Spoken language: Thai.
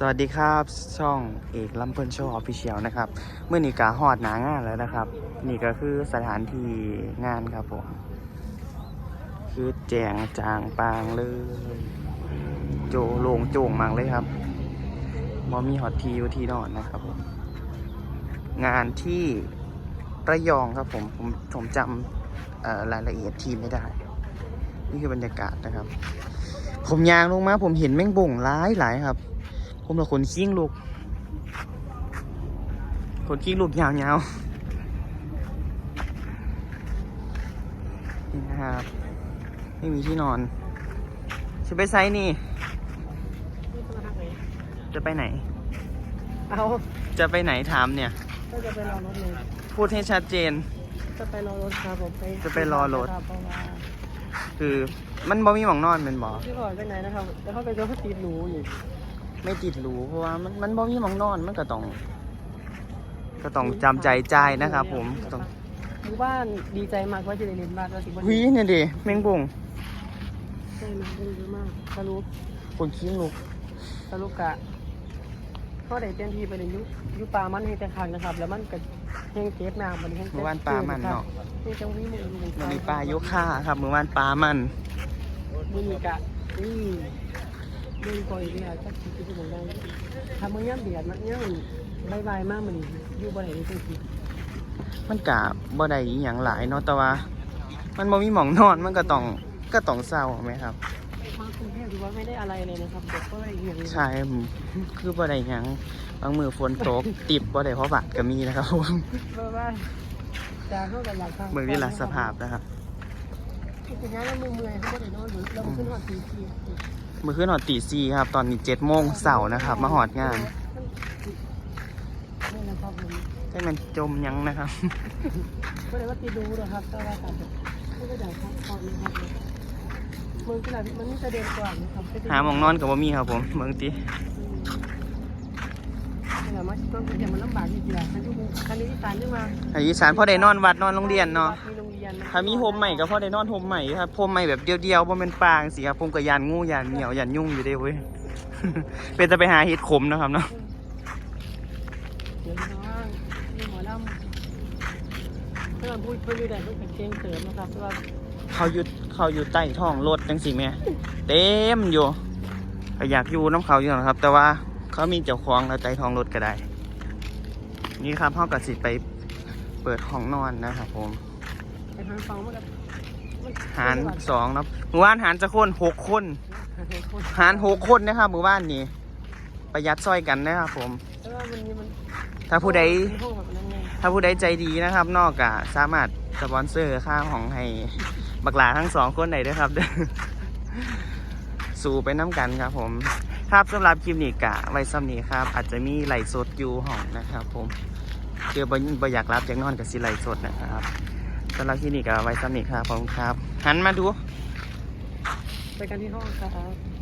สวัสดีครับ ช่องเอกลำเพิ่นโชว์ออฟฟิเชียลนะครับเมื่อนี้กาฮอดหนางานแล้วนะครับ นี่ก็คือสถานที่งานครับผม คือแจงจางปางเลย โจโลงโจงมังเลยครับมอมีฮอตทีอยู่ที่นอนนะครับผม งานที่ระยองครับผม ผมผมจำรายละเอียดทีไม่ได้ นี่คือบรรยากาศนะครับ ผมยางลงมาผมเห็นแม่งบ่งหลายหลายครับ ผมละคนขี้งลูกคนขี้งลูกยาวๆนี่นะครับไม่มีที่นอนจะไปไซนี่ จะไปไหน เอาจะไปไหนถามเนี่ย ก็จะไปรอรถเลยพูดให้ชัดเจน จะไปรอรถครับผมไปจะไปรอรถ คบเพราะว่าคือมันบ่มีหมองนอนเป็นบ่พี่บอยไปไหนนะครับแล้วเขาไปรถเขาตีหนูอยู่ ไม่ติดหรูเพราะว่ามันมันบ่มีหมองนอนมันก็ต้อง ก็ต้องจำใจใจายนะครับผมก็ต้องหมู่บ้านดีใจมากว่าจะได้เรียนบ้านว่าสิบวันหุยเนี่ยดิแมงบ่งใช่นะเป็นเยอะมากสรุปคนขี้งลูกสรุปกะก็ได้เต็มที่ไปเลยยุยุปลามันให้แต่ครั้งนะครับ แล้วมันก็แห้งเก็บน้ำมันแห้งเมื่อวานปลามันเนาะนี่จังวิมือมือมันมีปลาโยค่าครับเมื่อวานปลามันมือมีกะนี่ มือคอยเนี่ยจักสิบเป็นยังไงทำมือย่ำเบียดมันย่ำบายบายมากมันอยู่บ่ไหนนี่จริงมันกะบ่ได้อหย่างหลายเนาะแต่ว่า มันบ่มีหมองนอนมันก็ต้องก็ต้องเศร้าไหมครับ มากรุงเทพถือว่าไม่ได้อะไรเลยนะครับเด็กก็เลยอย่างนี้ใช่ผมคือบ่ได้หยังบางมือฝนตก ติบบ่ได้เพราะบาดก็มีนะครับผมเพราะว่าจากเข้ากันหลักทาง เมืองนี่ละสภาพนะครับ ถึงงั้นแล้วมือเมื่อยเขาก็ได้นอนหรือเราขึ้นหอดตีสี่มือขึ้นหอดตีซีครับ ตอนนี้เจ็ดโมงเสาร์นะครับ มาหอดงานนี่นะครับผมให้มันจมยังนะครับก็เลยว่าตีดูนะครับแต่ว่าการไม่ได้ด่าครับตอนนะครับเมืองที่ไหนมันมีประเด็นกว่านะครับหาหมองนอนกับบ่มีครับผมเมืองตินี่ แหละมันก็คือมันลำบากจริงๆคันที่คันที่สารขึ้นมาอันนี้สารพ่อได้นอนวัดนอนโรงเรียนเนาะถ้ามีโฮมใหม่ก็พ่อได้นอนโฮมใหม่ครับโฮมใหม่แบบเดียวๆบ่เป็นปางสิครับผมก็ยานงูยานเหนียวยานยุ่งอยู่เด้เว้ยเป็นจะไปหาเห็ดขมนะครับเนาะเดี๋ยวน้องมีหมอลำถ้าเราพูดเพื่อนอยู่ไหนเพื่อนเป็นเกงเสริมนะครับเพราะเขาอยู่เขาอยู่ใต้ท้องรถจังสิแม่เต็มอยู่อยากอยู่น้ำเขาอยู่นะครับ แต่ว่า เขามีเจ้าของแล้วใต้ท้องรถก็ได้ นี่ครับเขากับสิไปเปิดห้องนอนนะครับผมไปทางฟังมันก็หารสองนะหมู่บ้านหารจะคนหกคนหารหกคนนะครับหมู่บ้านนี้ ประหยัดซอยกันนะครับผม แต่ว่ามันมีมันถ้าผู้ใดห้องแบบนั้นไงถ้าผู้ใดใจดีนะครับ นอกจากสามารถสปอนเซอร์ค่าของให้บักหลาทั้งสองคนไหนด้วยครับสู่ไปน้ำกันครับผม ครับสำหรับคลิปนี้กะไว้ซ้ำนี้ครับ อาจจะมีไหลสดอยู่ห้องนะครับ ผมเจอบบ่อยากรับจากนอนกับสิไหลสดนะครับสำหรับคลิปนี้กะไว้ซ้ำนี้ครับผมครับ หันมาดู ไปกันที่ห้องครับ